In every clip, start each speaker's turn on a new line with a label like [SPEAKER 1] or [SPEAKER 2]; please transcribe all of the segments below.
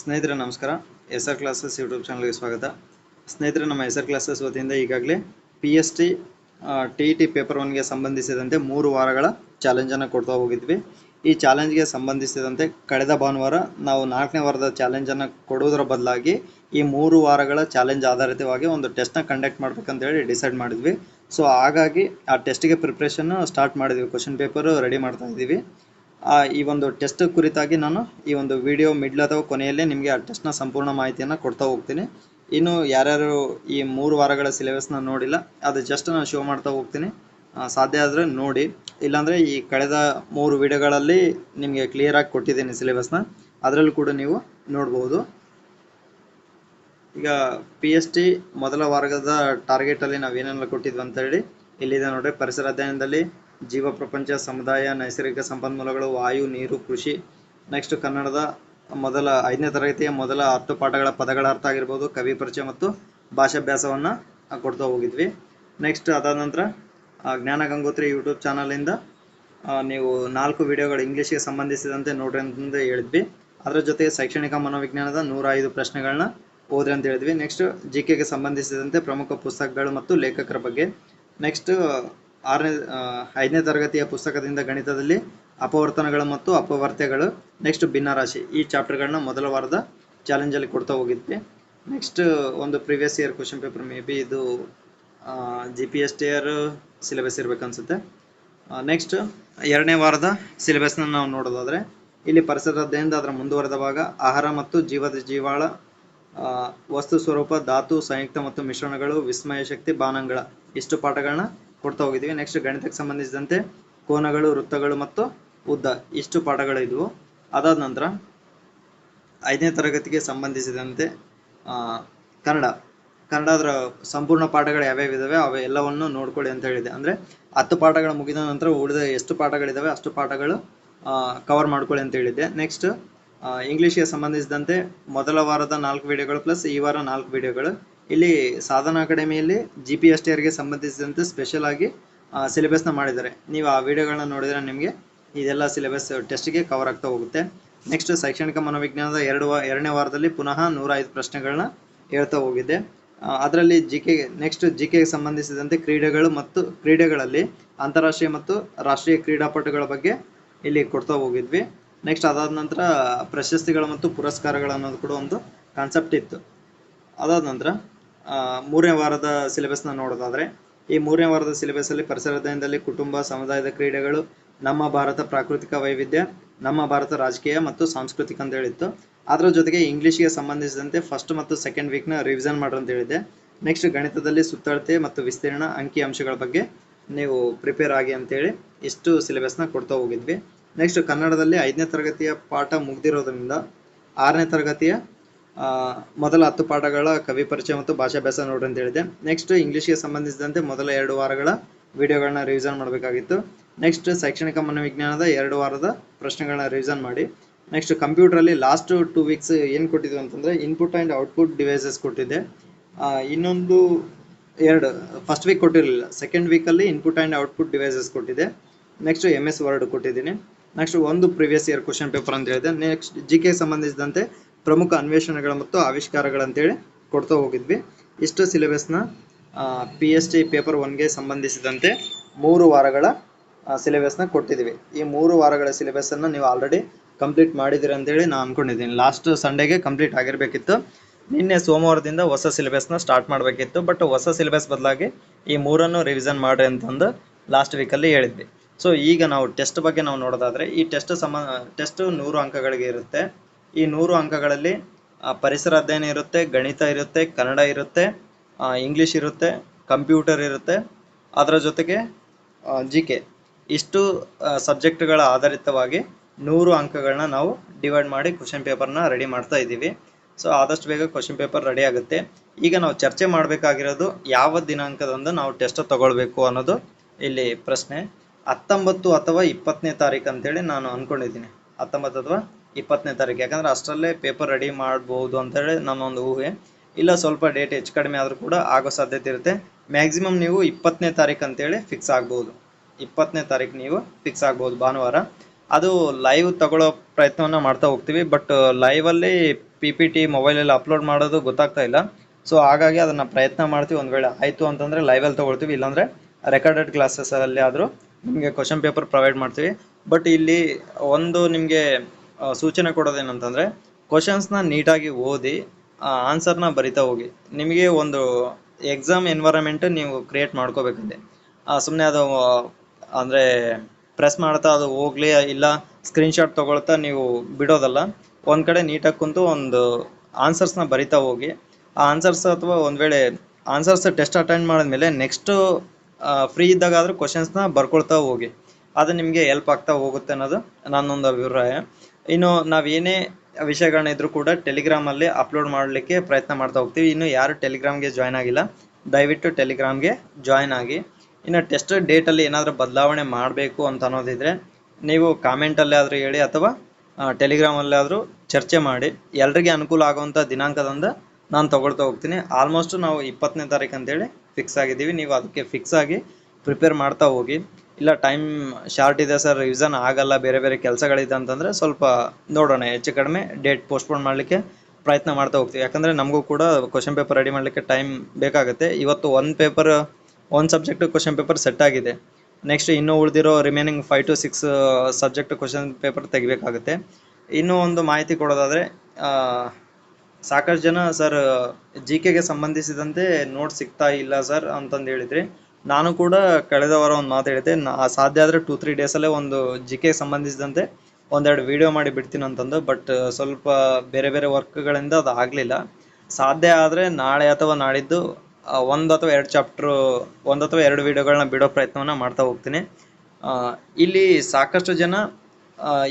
[SPEAKER 1] ಸ್ನೇಹಿತರೆ, ನಮಸ್ಕಾರ. S R classes YouTube ಚಾನಲ್ಗೆ ಸ್ವಾಗತ. ಸ್ನೇಹಿತರೆ, ನಮ್ಮ ಎಸ್ ಆರ್ ಕ್ಲಾಸಸ್ ವತಿಯಿಂದ ಈಗಾಗಲೇ P S T E T T paper ಒನ್ಗೆ ಸಂಬಂಧಿಸಿದಂತೆ ಮೂರು ವಾರಗಳ ಚಾಲೆಂಜನ್ನು ಕೊಡ್ತಾ ಹೋಗಿದ್ವಿ. ಈ ಚಾಲೆಂಜ್ಗೆ ಸಂಬಂಧಿಸಿದಂತೆ ಕಳೆದ ಭಾನುವಾರ ನಾವು ನಾಲ್ಕನೇ ವಾರದ ಚಾಲೆಂಜನ್ನು ಕೊಡುವುದರ ಬದಲಾಗಿ ಈ ಮೂರು ವಾರಗಳ ಚಾಲೆಂಜ್ ಆಧಾರಿತವಾಗಿ ಒಂದು ಟೆಸ್ಟ್ನ ಕಂಡಕ್ಟ್ ಮಾಡ್ಬೇಕಂತೇಳಿ ಡಿಸೈಡ್ ಮಾಡಿದ್ವಿ. ಸೊ ಹಾಗಾಗಿ ಆ ಟೆಸ್ಟಿಗೆ ಪ್ರಿಪ್ರೇಷನ್ನು ಸ್ಟಾರ್ಟ್ ಮಾಡಿದ್ವಿ. ಕ್ವಶನ್ ಪೇಪರು ರೆಡಿ ಮಾಡ್ತಾ ಇದ್ದೀವಿ. ಈ ಒಂದು ಟೆಸ್ಟ್ ಕುರಿತಾಗಿ ನಾನು ಈ ಒಂದು ವಿಡಿಯೋ ಮಿಡ್ಲ್ ಅಥವಾ ಕೊನೆಯಲ್ಲೇ ನಿಮಗೆ ಆ ಟೆಸ್ಟ್ನ ಸಂಪೂರ್ಣ ಮಾಹಿತಿಯನ್ನು ಕೊಡ್ತಾ ಹೋಗ್ತೀನಿ. ಇನ್ನು ಯಾರ್ಯಾರು ಈ ಮೂರು ವಾರಗಳ ಸಿಲೆಬಸ್ನ ನೋಡಿಲ್ಲ, ಅದು ಜಸ್ಟ್ ನಾನು ಶೋ ಮಾಡ್ತಾ ಹೋಗ್ತೀನಿ. ಸಾಧ್ಯ ಆದರೆ ನೋಡಿ. ಇಲ್ಲಾಂದರೆ ಈ ಕಳೆದ ಮೂರು ವಿಡಿಯೋಗಳಲ್ಲಿ ನಿಮಗೆ ಕ್ಲಿಯರಾಗಿ ಕೊಟ್ಟಿದ್ದೀನಿ ಸಿಲೆಬಸ್ನ ಅದರಲ್ಲೂ ಕೂಡ ನೀವು ನೋಡ್ಬೋದು. ಈಗ ಪಿ ಎಸ್ ಟಿ ಮೊದಲ ವಾರದ ಟಾರ್ಗೆಟಲ್ಲಿ ನಾವು ಏನೆಲ್ಲ ಕೊಟ್ಟಿದ್ವಿ ಅಂತ ಹೇಳಿ ಇಲ್ಲಿದೆ ನೋಡ್ರಿ. ಪರಿಸರ ಅಧ್ಯಯನದಲ್ಲಿ ಜೀವ ಪ್ರಪಂಚ, ಸಮುದಾಯ, ನೈಸರ್ಗಿಕ ಸಂಪನ್ಮೂಲಗಳು, ವಾಯು, ನೀರು, ಕೃಷಿ. ನೆಕ್ಸ್ಟ್ ಕನ್ನಡದ ಮೊದಲ ಐದನೇ ತರಗತಿಯ ಮೊದಲ ಹತ್ತು ಪಾಠಗಳ ಪದಗಳ ಅರ್ಥ ಆಗಿರ್ಬೋದು, ಕವಿ ಪರಿಚಯ ಮತ್ತು ಭಾಷಾಭ್ಯಾಸವನ್ನು ಕೊಡ್ತಾ ಹೋಗಿದ್ವಿ. ನೆಕ್ಸ್ಟ್ ಅದಾದ ನಂತರ ಜ್ಞಾನ ಗಂಗೋತ್ರಿ ಯೂಟ್ಯೂಬ್ ಚಾನಲಿಂದ ನೀವು ನಾಲ್ಕು ವಿಡಿಯೋಗಳು ಇಂಗ್ಲೀಷ್ಗೆ ಸಂಬಂಧಿಸಿದಂತೆ ನೋಡ್ರಿ ಅಂತಂದು ಹೇಳಿದ್ವಿ. ಅದರ ಜೊತೆಗೆ ಶೈಕ್ಷಣಿಕ ಮನೋವಿಜ್ಞಾನದ ನೂರ ಐದು ಪ್ರಶ್ನೆಗಳನ್ನ ಓದ್ರಿ ಅಂತ ಹೇಳಿದ್ವಿ. ನೆಕ್ಸ್ಟ್ ಜಿ ಕೆಗೆ ಸಂಬಂಧಿಸಿದಂತೆ ಪ್ರಮುಖ ಪುಸ್ತಕಗಳು ಮತ್ತು ಲೇಖಕರ ಬಗ್ಗೆ. ನೆಕ್ಸ್ಟ್ ಆರನೇ ಐದನೇ ತರಗತಿಯ ಪುಸ್ತಕದಿಂದ ಗಣಿತದಲ್ಲಿ ಅಪವರ್ತನಗಳು ಮತ್ತು ಅಪವರ್ತ್ಯಗಳು ನೆಕ್ಸ್ಟ್ ಭಿನ್ನರಾಶಿ. ಈ ಚಾಪ್ಟರ್ಗಳನ್ನ ಮೊದಲ ವಾರದ ಚಾಲೆಂಜಲ್ಲಿ ಕೊಡ್ತಾ ಹೋಗಿದ್ವಿ. ನೆಕ್ಸ್ಟ್ ಒಂದು previous year question paper may be ಇದು G P S T year syllabus ಇರ್ಬೇಕು ಅನ್ಸುತ್ತೆ ನೆಕ್ಸ್ಟ್ ಎರಡನೇ ವಾರದ ಸಿಲೆಬಸ್ನ ನಾವು ನೋಡೋದಾದ್ರೆ, ಇಲ್ಲಿ ಪರಿಸರ ಅಧ್ಯಯನದ ಅದರ ಮುಂದುವರೆದ ಭಾಗ, ಆಹಾರ ಮತ್ತು ಜೀವದ ಜೀವಾಳ ವಸ್ತು ಸ್ವರೂಪ, ಧಾತು, ಸಂಯುಕ್ತ ಮತ್ತು ಮಿಶ್ರಣಗಳು, ವಿಸ್ಮಯ ಶಕ್ತಿ ಬಾನಂಗಳ ಇಷ್ಟು ಪಾಠಗಳನ್ನ ಕೊಡ್ತಾ ಹೋಗಿದ್ದೀವಿ. ನೆಕ್ಸ್ಟ್ ಗಣಿತಕ್ಕೆ ಸಂಬಂಧಿಸಿದಂತೆ ಕೋನಗಳು, ವೃತ್ತಗಳು ಮತ್ತು ಉದ್ದ. ಇಷ್ಟು ಪಾಠಗಳಿದ್ವು ಅದಾದ ನಂತರ ಐದನೇ ತರಗತಿಗೆ ಸಂಬಂಧಿಸಿದಂತೆ ಕನ್ನಡ. ಕನ್ನಡದ ಸಂಪೂರ್ಣ ಪಾಠಗಳು ಯಾವ್ಯಾವ ಇದಾವೆ ಅವು ಎಲ್ಲವನ್ನು ನೋಡ್ಕೊಳ್ಳಿ ಅಂತ ಹೇಳಿದೆ. ಅಂದರೆ ಹತ್ತು ಪಾಠಗಳು ಮುಗಿದ ನಂತರ ಉಳಿದ ಎಷ್ಟು ಪಾಠಗಳಿದಾವೆ, ಅಷ್ಟು ಪಾಠಗಳು ಕವರ್ ಮಾಡ್ಕೊಳ್ಳಿ ಅಂತ ಹೇಳಿದ್ದೆ. ನೆಕ್ಸ್ಟ್ ಇಂಗ್ಲೀಷ್ಗೆ ಸಂಬಂಧಿಸಿದಂತೆ ಮೊದಲ ವಾರದ ನಾಲ್ಕು ವಿಡಿಯೋಗಳು ಪ್ಲಸ್ ಈ ವಾರ ನಾಲ್ಕು ವಿಡಿಯೋಗಳು ಇಲ್ಲಿ ಸಾಧನ ಅಕಾಡೆಮಿಯಲ್ಲಿ ಜಿ ಪಿ ಎಸ್ ಟಿ ಸಂಬಂಧಿಸಿದಂತೆ ಸ್ಪೆಷಲ್ ಆಗಿ ಸಿಲೆಬಸ್ನ ಮಾಡಿದ್ದಾರೆ. ನೀವು ಆ ವಿಡಿಯೋಗಳನ್ನ ನೋಡಿದರೆ ನಿಮಗೆ ಇದೆಲ್ಲ ಸಿಲೆಬಸ್ ಟೆಸ್ಟ್ಗೆ ಕವರ್ ಆಗ್ತಾ ಹೋಗುತ್ತೆ. ನೆಕ್ಸ್ಟ್ ಶೈಕ್ಷಣಿಕ ಮನೋವಿಜ್ಞಾನದ ಎರಡು ಎರಡನೇ ವಾರದಲ್ಲಿ ಪುನಃ ನೂರ ಐದು ಪ್ರಶ್ನೆಗಳನ್ನ ಹೇಳ್ತಾ ಹೋಗಿದ್ದೆ. ಅದರಲ್ಲಿ ಜಿ ಕೆ ನೆಕ್ಸ್ಟ್ ಜಿ ಕೆಗೆ ಸಂಬಂಧಿಸಿದಂತೆ ಕ್ರೀಡೆಗಳು ಮತ್ತು ಕ್ರೀಡೆಗಳಲ್ಲಿ ಅಂತಾರಾಷ್ಟ್ರೀಯ ಮತ್ತು ರಾಷ್ಟ್ರೀಯ ಕ್ರೀಡಾಪಟುಗಳ ಬಗ್ಗೆ ಇಲ್ಲಿ ಕೊಡ್ತಾ ಹೋಗಿದ್ವಿ. ನೆಕ್ಸ್ಟ್ ಅದಾದ ನಂತರ ಪ್ರಶಸ್ತಿಗಳು ಮತ್ತು ಪುರಸ್ಕಾರಗಳು ಅನ್ನೋದು ಕೂಡ ಒಂದು ಕಾನ್ಸೆಪ್ಟ್ ಇತ್ತು. ಅದಾದ ನಂತರ ಮೂರನೇ ವಾರದ ಸಿಲೆಬಸ್ನ ನೋಡೋದಾದ್ರೆ, ಈ ಮೂರನೇ ವಾರದ ಸಿಲೆಬಸ್ಸಲ್ಲಿ ಪರಿಸರ ಅಧ್ಯಯನದಲ್ಲಿ ಕುಟುಂಬ, ಸಮುದಾಯದ ಕ್ರೀಡೆಗಳು, ನಮ್ಮ ಭಾರತ ಪ್ರಾಕೃತಿಕ ವೈವಿಧ್ಯ, ನಮ್ಮ ಭಾರತ ರಾಜಕೀಯ ಮತ್ತು ಸಾಂಸ್ಕೃತಿಕ ಅಂತ ಹೇಳಿತ್ತು. ಅದರ ಜೊತೆಗೆ ಇಂಗ್ಲೀಷ್ಗೆ ಸಂಬಂಧಿಸಿದಂತೆ ಫಸ್ಟ್ ಮತ್ತು ಸೆಕೆಂಡ್ ವೀಕ್ನ ರಿವಿಷನ್ ಮಾಡ್ರಿ ಅಂತ ಹೇಳಿದ್ದೆ. ನೆಕ್ಸ್ಟ್ ಗಣಿತದಲ್ಲಿ ಸುತ್ತಳತೆ ಮತ್ತು ವಿಸ್ತೀರ್ಣ ಅಂಕಿ ಅಂಶಗಳ ಬಗ್ಗೆ ನೀವು ಪ್ರಿಪೇರ್ ಆಗಿ ಅಂತೇಳಿ ಇಷ್ಟು ಸಿಲೆಬಸ್ನ ಕೊಡ್ತಾ ಹೋಗಿದ್ವಿ. ನೆಕ್ಸ್ಟ್ ಕನ್ನಡದಲ್ಲಿ ಐದನೇ ತರಗತಿಯ ಪಾಠ ಮುಗ್ದಿರೋದ್ರಿಂದ ಆರನೇ ತರಗತಿಯ ಮೊದಲ ಹತ್ತು ಪಾಠಗಳ ಕವಿ ಪರಿಚಯ ಮತ್ತು ಭಾಷಾಭ್ಯಾಸ ನೋಡ್ರಿ ಅಂತ ಹೇಳಿದೆ. ನೆಕ್ಸ್ಟ್ ಇಂಗ್ಲೀಷ್ಗೆ ಸಂಬಂಧಿಸಿದಂತೆ ಮೊದಲ ಎರಡು ವಾರಗಳ ವಿಡಿಯೋಗಳನ್ನ ರಿವಿಸನ್ ಮಾಡಬೇಕಾಗಿತ್ತು. ನೆಕ್ಸ್ಟ್ ಶೈಕ್ಷಣಿಕ ಮನೋವಿಜ್ಞಾನದ ಎರಡು ವಾರದ ಪ್ರಶ್ನೆಗಳನ್ನ ರಿವಿಸನ್ ಮಾಡಿ. ನೆಕ್ಸ್ಟ್ ಕಂಪ್ಯೂಟರಲ್ಲಿ ಲಾಸ್ಟ್ ಟೂ ವೀಕ್ಸ್ ಏನು ಕೊಟ್ಟಿದ್ವಿ ಅಂತಂದರೆ ಇನ್ಪುಟ್ ಆ್ಯಂಡ್ ಔಟ್ಪುಟ್ ಡಿವೈಸಸ್ ಕೊಟ್ಟಿದ್ದೆ. ಇನ್ನೊಂದು ಎರಡು ಫಸ್ಟ್ ವೀಕ್ ಕೊಟ್ಟಿರಲಿಲ್ಲ. ಸೆಕೆಂಡ್ ವೀಕಲ್ಲಿ ಇನ್ಪುಟ್ ಆ್ಯಂಡ್ ಔಟ್ಪುಟ್ ಡಿವೈಸಸ್ ಕೊಟ್ಟಿದೆ ನೆಕ್ಸ್ಟ್ ಎಂ ಎಸ್ ವರ್ಡ್ ಕೊಟ್ಟಿದ್ದೀನಿ. ನೆಕ್ಸ್ಟ್ ಒಂದು ಪ್ರಿವಿಯಸ್ ಇಯರ್ ಕ್ವಶನ್ ಪೇಪರ್ ಅಂತ ಹೇಳಿದೆ. ನೆಕ್ಸ್ಟ್ ಜಿ ಕೆ ಸಂಬಂಧಿಸಿದಂತೆ ಪ್ರಮುಖ ಅನ್ವೇಷಣೆಗಳು ಮತ್ತು ಆವಿಷ್ಕಾರಗಳಂತೇಳಿ ಕೊಡ್ತಾ ಹೋಗಿದ್ವಿ. ಇಷ್ಟು ಸಿಲೆಬಸ್ನ ಪಿ ಎಸ್ ಟಿ ಪೇಪರ್ ಒನ್ಗೆ ಸಂಬಂಧಿಸಿದಂತೆ ಮೂರು ವಾರಗಳ ಸಿಲೆಬಸ್ನ ಕೊಟ್ಟಿದ್ದೀವಿ. ಈ ಮೂರು ವಾರಗಳ ಸಿಲೆಬಸ್ಸನ್ನು ನೀವು ಆಲ್ರೆಡಿ ಕಂಪ್ಲೀಟ್ ಮಾಡಿದ್ದೀರಿ ಅಂತೇಳಿ ನಾನು ಅಂದ್ಕೊಂಡಿದ್ದೀನಿ ಲಾಸ್ಟ್ ಸಂಡೇಗೆ ಕಂಪ್ಲೀಟ್ ಆಗಿರಬೇಕಿತ್ತು. ನಿನ್ನೆ ಸೋಮವಾರದಿಂದ ಹೊಸ ಸಿಲೆಬಸ್ನ ಸ್ಟಾರ್ಟ್ ಮಾಡಬೇಕಿತ್ತು. ಬಟ್ ಹೊಸ ಸಿಲೆಬಸ್ ಬದಲಾಗಿ ಈ ಮೂರನ್ನು ರಿವಿಷನ್ ಮಾಡ್ರಿ ಅಂತಂದು ಲಾಸ್ಟ್ ವೀಕಲ್ಲಿ ಹೇಳಿದ್ವಿ. ಸೊ ಈಗ ನಾವು ಟೆಸ್ಟ್ ಬಗ್ಗೆ ನಾವು ನೋಡೋದಾದರೆ ಈ ಟೆಸ್ಟ್ ಸಮ ಟೆಸ್ಟ್ ನೂರು ಅಂಕಗಳಿಗೆ ಇರುತ್ತೆ. ಈ ನೂರು ಅಂಕಗಳಲ್ಲಿ ಪರಿಸರ ಅಧ್ಯಯನ ಇರುತ್ತೆ, ಗಣಿತ ಇರುತ್ತೆ, ಕನ್ನಡ ಇರುತ್ತೆ ಇಂಗ್ಲೀಷ್ ಇರುತ್ತೆ, ಕಂಪ್ಯೂಟರ್ ಇರುತ್ತೆ. ಅದರ ಜೊತೆಗೆ ಜಿ ಕೆ ಇಷ್ಟು ಸಬ್ಜೆಕ್ಟ್ಗಳ ಆಧಾರಿತವಾಗಿ ನೂರು ಅಂಕಗಳನ್ನ ನಾವು ಡಿವೈಡ್ ಮಾಡಿ ಕ್ವಶನ್ ಪೇಪರ್ನ ರೆಡಿ ಮಾಡ್ತಾ ಇದ್ದೀವಿ. ಸೊ, ಆದಷ್ಟು ಬೇಗ ಕ್ವಶನ್ ಪೇಪರ್ ರೆಡಿ ಆಗುತ್ತೆ. ಈಗ ನಾವು ಚರ್ಚೆ ಮಾಡಬೇಕಾಗಿರೋದು ಯಾವ ದಿನಾಂಕದಂದು ನಾವು ಟೆಸ್ಟ್ ತಗೊಳ್ಬೇಕು ಅನ್ನೋದು. ಇಲ್ಲಿ ಪ್ರಶ್ನೆ ಹತ್ತೊಂಬತ್ತು ಅಥವಾ ಇಪ್ಪತ್ತನೇ ತಾರೀಕು ಅಂತೇಳಿ ನಾನು ಅನ್ಕೊಂಡಿದ್ದೀನಿ. ಹತ್ತೊಂಬತ್ತು ಅಥವಾ ಇಪ್ಪತ್ತನೇ ತಾರೀಕು. ಯಾಕಂದ್ರೆ ಅಷ್ಟರಲ್ಲೇ ಪೇಪರ್ ರೆಡಿ ಮಾಡ್ಬೋದು ಅಂತೇಳಿ ನನ್ನ ಒಂದು ಊಹೆ. ಇಲ್ಲ, ಸ್ವಲ್ಪ ಡೇಟ್ ಹೆಚ್ಚು ಕಡಿಮೆ ಆದರೂ ಕೂಡ ಆಗೋ ಸಾಧ್ಯತೆ ಇರುತ್ತೆ. ಮ್ಯಾಕ್ಸಿಮಮ್ ನೀವು ಇಪ್ಪತ್ತನೇ ತಾರೀಕು ಅಂತೇಳಿ ಫಿಕ್ಸ್ ಆಗ್ಬೋದು. ಇಪ್ಪತ್ತನೇ ತಾರೀಕು ನೀವು ಫಿಕ್ಸ್ ಆಗ್ಬೋದು ಭಾನುವಾರ. ಅದು ಲೈವ್ ತಗೊಳ್ಳೋ ಪ್ರಯತ್ನವನ್ನ ಮಾಡ್ತಾ ಹೋಗ್ತೀವಿ. ಬಟ್ ಲೈವಲ್ಲಿ ಪಿ ಪಿ ಟಿ ಮೊಬೈಲಲ್ಲಿ ಅಪ್ಲೋಡ್ ಮಾಡೋದು ಗೊತ್ತಾಗ್ತಾ ಇಲ್ಲ. ಸೊ ಹಾಗಾಗಿ ಅದನ್ನು ಪ್ರಯತ್ನ ಮಾಡ್ತೀವಿ. ಒಂದು ವೇಳೆ ಆಯಿತು ಅಂತಂದರೆ ಲೈವಲ್ಲಿ ತೊಗೊಳ್ತೀವಿ. ಇಲ್ಲಾಂದರೆ ರೆಕಾರ್ಡೆಡ್ ಕ್ಲಾಸಸಲ್ಲಿ ಆದರೂ ನಿಮಗೆ ಕ್ವಶನ್ ಪೇಪರ್ ಪ್ರೊವೈಡ್ ಮಾಡ್ತೀವಿ. ಬಟ್ ಇಲ್ಲಿ ಒಂದು ನಿಮಗೆ ಸೂಚನೆ ಕೊಡೋದೇನಂತಂದರೆ ಕ್ವಶನ್ಸ್ನ ನೀಟಾಗಿ ಓದಿ ಆನ್ಸರ್ನ ಬರಿತಾ ಹೋಗಿ. ನಿಮಗೆ ಒಂದು ಎಕ್ಸಾಮ್ ಎನ್ವೈರನ್ಮೆಂಟ್ ನೀವು ಕ್ರಿಯೇಟ್ ಮಾಡ್ಕೋಬೇಕಂತೆ. ಸುಮ್ಮನೆ ಅದು, ಅಂದರೆ ಪ್ರೆಸ್ ಮಾಡ್ತಾ ಅದು ಹೋಗ್ಲಿ, ಇಲ್ಲ ಸ್ಕ್ರೀನ್ಶಾಟ್ ತೊಗೊಳ್ತಾ ನೀವು ಬಿಡೋದಲ್ಲ. ಒಂದು ಕಡೆ ನೀಟಾಗಿ ಕುಂತು ಒಂದು ಆನ್ಸರ್ಸ್ನ ಬರಿತಾ ಹೋಗಿ. ಆ ಆನ್ಸರ್ಸ್ ಅಥವಾ ಒಂದು ವೇಳೆ ಆನ್ಸರ್ಸ್ ಟೆಸ್ಟ್ ಅಟೆಂಡ್ ಮಾಡಿದ್ಮೇಲೆ ನೆಕ್ಸ್ಟು ಫ್ರೀ ಇದ್ದಾಗಾದರೂ ಕ್ವಶನ್ಸ್ನ ಬರ್ಕೊಳ್ತಾ ಹೋಗಿ. ಅದು ನಿಮಗೆ ಹೆಲ್ಪ್ ಆಗ್ತಾ ಹೋಗುತ್ತೆ ಅನ್ನೋದು ನನ್ನೊಂದು ಅಭಿಪ್ರಾಯ. ಇನ್ನು ನಾವೇನೇ ವಿಷಯಗಳನ್ನ ಇದ್ರೂ ಕೂಡ ಟೆಲಿಗ್ರಾಮಲ್ಲಿ ಅಪ್ಲೋಡ್ ಮಾಡಲಿಕ್ಕೆ ಪ್ರಯತ್ನ ಮಾಡ್ತಾ ಹೋಗ್ತೀವಿ. ಇನ್ನು ಯಾರು ಟೆಲಿಗ್ರಾಮ್ಗೆ ಜಾಯ್ನ್ ಆಗಿಲ್ಲ, ದಯವಿಟ್ಟು ಟೆಲಿಗ್ರಾಮ್ಗೆ ಜಾಯ್ನ್ ಆಗಿ. ಇನ್ನು ಟೆಸ್ಟ್ ಡೇಟಲ್ಲಿ ಏನಾದರೂ ಬದಲಾವಣೆ ಮಾಡಬೇಕು ಅಂತ ಅನ್ನೋದಿದ್ರೆ ನೀವು ಕಾಮೆಂಟಲ್ಲಿ ಆದರೂ ಹೇಳಿ ಅಥವಾ ಟೆಲಿಗ್ರಾಮಲ್ಲಿ ಆದರೂ ಚರ್ಚೆ ಮಾಡಿ. ಎಲ್ರಿಗೆ ಅನುಕೂಲ ಆಗುವಂತ ದಿನಾಂಕದಿಂದ ನಾನು ತಗೊಳ್ತಾ ಹೋಗ್ತೀನಿ. ಆಲ್ಮೋಸ್ಟ್ ನಾವು ಇಪ್ಪತ್ತನೇ ತಾರೀಕು ಅಂತೇಳಿ ಫಿಕ್ಸ್ ಆಗಿದ್ದೀವಿ. ನೀವು ಅದಕ್ಕೆ ಫಿಕ್ಸ್ ಆಗಿ ಪ್ರಿಪೇರ್ ಮಾಡ್ತಾ ಹೋಗಿ. ಇಲ್ಲ ಟೈಮ್ ಶಾರ್ಟ್ ಇದೆ ಸರ್ ರಿವಿಸನ್ ಆಗಲ್ಲ, ಬೇರೆ ಬೇರೆ ಕೆಲಸಗಳಿದೆ ಅಂತಂದರೆ ಸ್ವಲ್ಪ ನೋಡೋಣ. ಹೆಚ್ಚು ಕಡಿಮೆ ಡೇಟ್ ಪೋಸ್ಟ್ಪೋನ್ ಮಾಡಲಿಕ್ಕೆ ಪ್ರಯತ್ನ ಮಾಡ್ತಾ ಹೋಗ್ತೀವಿ. ಯಾಕಂದರೆ ನಮಗೂ ಕೂಡ ಕ್ವಶನ್ ಪೇಪರ್ ರೆಡಿ ಮಾಡಲಿಕ್ಕೆ ಟೈಮ್ ಬೇಕಾಗುತ್ತೆ. ಇವತ್ತು ಒಂದು ಪೇಪರ್ ಒಂದು ಸಬ್ಜೆಕ್ಟ್ ಕ್ವಶನ್ ಪೇಪರ್ ಸೆಟ್ ಆಗಿದೆ. ನೆಕ್ಸ್ಟ್ ಇನ್ನೂ ಉಳಿದಿರೋ remaining five to six subject question paper ತೆಗಿಬೇಕಾಗುತ್ತೆ. ಇನ್ನೂ ಒಂದು ಮಾಹಿತಿ ಕೊಡೋದಾದರೆ ಸಾಕಷ್ಟು ಜನ ಸರ್ ಜಿ ಕೆಗೆ ಸಂಬಂಧಿಸಿದಂತೆ ನೋಟ್ ಸಿಗ್ತಾ ಇಲ್ಲ ಸರ್ ಅಂತಂದು ಹೇಳಿದ್ರಿ ನಾನು ಕೂಡ ಕಳೆದ ವಾರ ಒಂದು ಮಾತು ಹೇಳಿದ್ದೆ, ನಾ ಸಾಧ್ಯ ಆದರೆ ಟೂ ತ್ರೀ ಡೇಸಲ್ಲೇ ಒಂದು ಜಿ ಕೆ ಸಂಬಂಧಿಸಿದಂತೆ ಒಂದೆರಡು ವಿಡಿಯೋ ಮಾಡಿ ಬಿಡ್ತೀನಿ ಅಂತಂದು ಬಟ್ ಸ್ವಲ್ಪ ಬೇರೆ ಬೇರೆ ವರ್ಕ್ಗಳಿಂದ ಅದು ಆಗಲಿಲ್ಲ. ಸಾಧ್ಯ ಆದರೆ ನಾಳೆ ಅಥವಾ ನಾಡಿದ್ದು ಒಂದು ಅಥವಾ ಎರಡು ಚಾಪ್ಟ್ರು ಒಂದು ಅಥವಾ ಎರಡು ವಿಡಿಯೋಗಳನ್ನ ಬಿಡೋ ಪ್ರಯತ್ನವನ್ನು ಮಾಡ್ತಾ ಹೋಗ್ತೀನಿ. ಇಲ್ಲಿ ಸಾಕಷ್ಟು ಜನ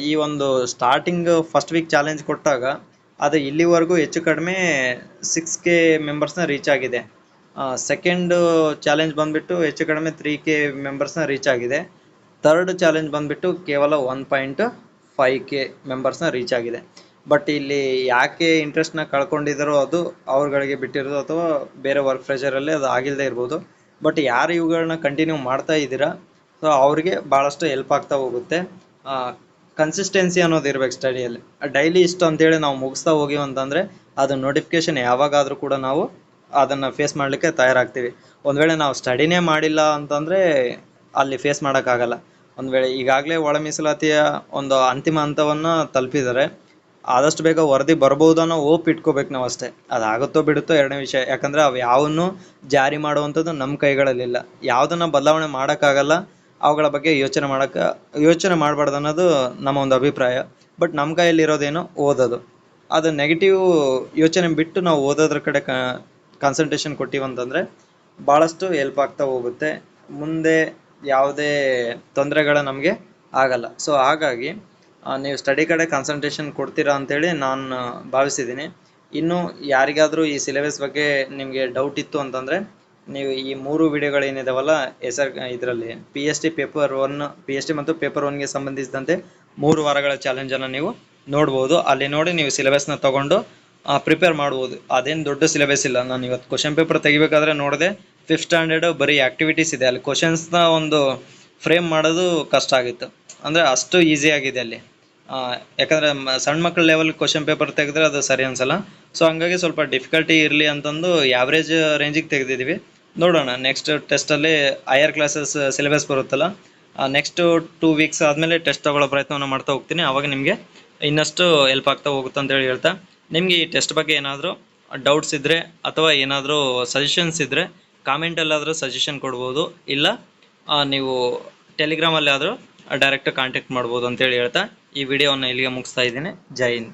[SPEAKER 1] ಈ ಒಂದು ಸ್ಟಾರ್ಟಿಂಗ್ ಫಸ್ಟ್ ವೀಕ್ ಚಾಲೆಂಜ್ ಕೊಟ್ಟಾಗ ಅದು ಇಲ್ಲಿವರೆಗೂ ಹೆಚ್ಚು ಕಡಿಮೆ ಸಿಕ್ಸ್ ಕೆ ಮೆಂಬರ್ಸ್ನ ರೀಚ್ ಆಗಿದೆ. ಸೆಕೆಂಡ್ ಚಾಲೆಂಜ್ ಬಂದ್ಬಿಟ್ಟು ಹೆಚ್ಚು ಕಡಿಮೆ ತ್ರೀ ಕೆ ಮೆಂಬರ್ಸ್ನ ರೀಚ್ ಆಗಿದೆ. ಥರ್ಡ್ ಚಾಲೆಂಜ್ ಬಂದ್ಬಿಟ್ಟು ಕೇವಲ ಒನ್ ಪಾಯಿಂಟ್ ಫೈವ್ ಕೆ ಮೆಂಬರ್ಸ್ನ ರೀಚ್ ಆಗಿದೆ. ಬಟ್ ಇಲ್ಲಿ ಯಾಕೆ ಇಂಟ್ರೆಸ್ಟ್ನ ಕಳ್ಕೊಂಡಿದ್ದಾರೋ ಅದು ಅವ್ರುಗಳಿಗೆ ಬಿಟ್ಟಿರೋದು ಅಥವಾ ಬೇರೆ ವರ್ಕ್ ಪ್ರೆಷರಲ್ಲಿ ಅದು ಆಗಿಲ್ಲದೆ ಇರ್ಬೋದು. ಬಟ್ ಯಾರು ಇವುಗಳನ್ನ ಕಂಟಿನ್ಯೂ ಮಾಡ್ತಾ ಇದ್ದೀರಾ? ಸೊ ಅವ್ರಿಗೆ ಭಾಳಷ್ಟು ಹೆಲ್ಪ್ ಆಗ್ತಾ ಹೋಗುತ್ತೆ. ಕನ್ಸಿಸ್ಟೆನ್ಸಿ ಅನ್ನೋದು ಇರ್ಬೇಕು ಸ್ಟಡಿಯಲ್ಲಿ ಡೈಲಿ ಇಷ್ಟು ಅಂತೇಳಿ ನಾವು ಮುಗಿಸ್ತಾ ಹೋಗಿವಂತಂದರೆ ಅದು ನೋಟಿಫಿಕೇಶನ್ ಯಾವಾಗಾದರೂ ಕೂಡ ನಾವು ಅದನ್ನು ಫೇಸ್ ಮಾಡಲಿಕ್ಕೆ ತಯಾರಾಗ್ತೀವಿ. ಒಂದು ವೇಳೆ ನಾವು ಸ್ಟಡಿನೇ ಮಾಡಿಲ್ಲ ಅಂತಂದರೆ ಅಲ್ಲಿ ಫೇಸ್ ಮಾಡೋಕ್ಕಾಗಲ್ಲ. ಒಂದು ವೇಳೆ ಈಗಾಗಲೇ ಒಳ ಮೀಸಲಾತಿಯ ಒಂದು ಅಂತಿಮ ಹಂತವನ್ನು ತಲುಪಿದರೆ ಆದಷ್ಟು ಬೇಗ ವರದಿ ಬರ್ಬೋದು ಅನ್ನೋ ಓಪ್ ಇಟ್ಕೋಬೇಕು ನಾವು ಅಷ್ಟೇ. ಅದಾಗುತ್ತೋ ಬಿಡುತ್ತೋ ಎರಡನೇ ವಿಷಯ. ಯಾಕಂದರೆ ಅವು ಯಾವನ್ನು ಜಾರಿ ಮಾಡುವಂಥದ್ದು ನಮ್ಮ ಕೈಗಳಲ್ಲಿಲ್ಲ. ಯಾವುದನ್ನು ಬದಲಾವಣೆ ಮಾಡೋಕ್ಕಾಗಲ್ಲ, ಅವುಗಳ ಬಗ್ಗೆ ಯೋಚನೆ ಮಾಡೋಕ್ಕೆ ಯೋಚನೆ ಮಾಡಬಾರ್ದು ಅನ್ನೋದು ನಮ್ಮ ಒಂದು ಅಭಿಪ್ರಾಯ. ಬಟ್ ನಮ್ಮ ಕೈಯಲ್ಲಿರೋದೇನು ಓದೋದು. ಅದು ನೆಗೆಟಿವ್ ಯೋಚನೆ ಬಿಟ್ಟು ನಾವು ಓದೋದ್ರ ಕಡೆ ಕ ಕಾನ್ಸಂಟ್ರೇಷನ್ ಕೊಟ್ಟಿವಂತಂದರೆ ಭಾಳಷ್ಟು ಹೆಲ್ಪ್ ಆಗ್ತಾ ಹೋಗುತ್ತೆ. ಮುಂದೆ ಯಾವುದೇ ತೊಂದರೆಗಳು ನಮಗೆ ಆಗಲ್ಲ. ಸೊ ಹಾಗಾಗಿ ನೀವು ಸ್ಟಡಿ ಕಡೆ ಕಾನ್ಸಂಟ್ರೇಷನ್ ಕೊಡ್ತೀರಾ ಅಂತೇಳಿ ನಾನು ಭಾವಿಸಿದ್ದೀನಿ. ಇನ್ನು ಯಾರಿಗಾದರೂ ಈ ಸಿಲೆಬಸ್ ಬಗ್ಗೆ ನಿಮಗೆ ಡೌಟ್ ಇತ್ತು ಅಂತಂದರೆ, ನೀವು ಈ ಮೂರು ವಿಡಿಯೋಗಳೇನಿದಾವಲ್ಲ ಆರ್ ಇದರಲ್ಲಿ P H T paper one P H T ಮತ್ತು ಪೇಪರ್ ಒನ್ಗೆ ಸಂಬಂಧಿಸಿದಂತೆ ಮೂರು ವಾರಗಳ ಚಾಲೆಂಜನ್ನು ನೀವು ನೋಡ್ಬೋದು. ಅಲ್ಲಿ ನೋಡಿ ನೀವು ಸಿಲೆಬಸ್ನ ತಗೊಂಡು ಪ್ರಿಪೇರ್ ಮಾಡ್ಬೋದು ಅದೇನು ದೊಡ್ಡ ಸಿಲೆಬಸ್ ಇಲ್ಲ. ನಾನು ಇವತ್ತು ಕ್ವಶನ್ ಪೇಪರ್ ತೆಗಿಬೇಕಾದ್ರೆ ನೋಡಿದೆ ಫಿಫ್ತ್ ಸ್ಟ್ಯಾಂಡರ್ಡ್ ಬರೀ ಆ್ಯಕ್ಟಿವಿಟೀಸ್ ಇದೆ. ಅಲ್ಲಿ ಕ್ವಶನ್ಸ್ನ ಒಂದು ಫ್ರೇಮ್ ಮಾಡೋದು ಕಷ್ಟ ಆಗಿತ್ತು. ಅಂದರೆ ಅಷ್ಟು ಈಸಿ ಆಗಿದೆ ಅಲ್ಲಿ. ಯಾಕಂದರೆ ಸಣ್ಣ ಮಕ್ಕಳ ಲೆವೆಲ್ ಕ್ವಶನ್ ಪೇಪರ್ ತೆಗೆದ್ರೆ ಅದು ಸರಿ ಅನ್ಸಲ್ಲ. ಸೊ ಹಂಗಾಗಿ ಸ್ವಲ್ಪ ಡಿಫಿಕಲ್ಟಿ ಇರಲಿ ಅಂತಂದು ಯಾವ್ರೇಜ್ ರೇಂಜಿಗೆ ತೆಗೆದಿದ್ದೀವಿ. ನೋಡೋಣ ನೆಕ್ಸ್ಟ್ ಟೆಸ್ಟಲ್ಲಿ ಹೈಯರ್ ಕ್ಲಾಸಸ್ ಸಿಲೆಬಸ್ ಬರುತ್ತಲ್ಲ ನೆಕ್ಸ್ಟ್ ಟೂ ವೀಕ್ಸ್ ಆದಮೇಲೆ ಟೆಸ್ಟ್ ತಗೊಳ್ಳೋ ಪ್ರಯತ್ನವನ್ನು ಮಾಡ್ತಾ ಹೋಗ್ತೀನಿ. ಆವಾಗ ನಿಮಗೆ ಇನ್ನಷ್ಟು ಹೆಲ್ಪ್ ಆಗ್ತಾ ಹೋಗುತ್ತೆ ಅಂತೇಳಿ ಹೇಳ್ತಾ ನಿಮಗೆ ಈ ಟೆಸ್ಟ್ ಬಗ್ಗೆ ಏನಾದರೂ ಡೌಟ್ಸ್ ಇದ್ದರೆ ಅಥವಾ ಏನಾದರೂ ಸಜೆಷನ್ಸ್ ಇದ್ದರೆ ಕಾಮೆಂಟಲ್ಲಾದರೂ ಸಜೆಷನ್ ಕೊಡ್ಬೋದು. ಇಲ್ಲ ನೀವು ಟೆಲಿಗ್ರಾಮಲ್ಲಿ ಆದರೂ ಡೈರೆಕ್ಟ್ ಕಾಂಟ್ಯಾಕ್ಟ್ ಮಾಡ್ಬೋದು ಅಂತೇಳಿ ಹೇಳ್ತಾ ಈ ವಿಡಿಯೋವನ್ನು ಇಲ್ಲಿಗೆ ಮುಗಿಸ್ತಾ ಇದ್ದೀನಿ. ಜೈ ಹಿಂದ್.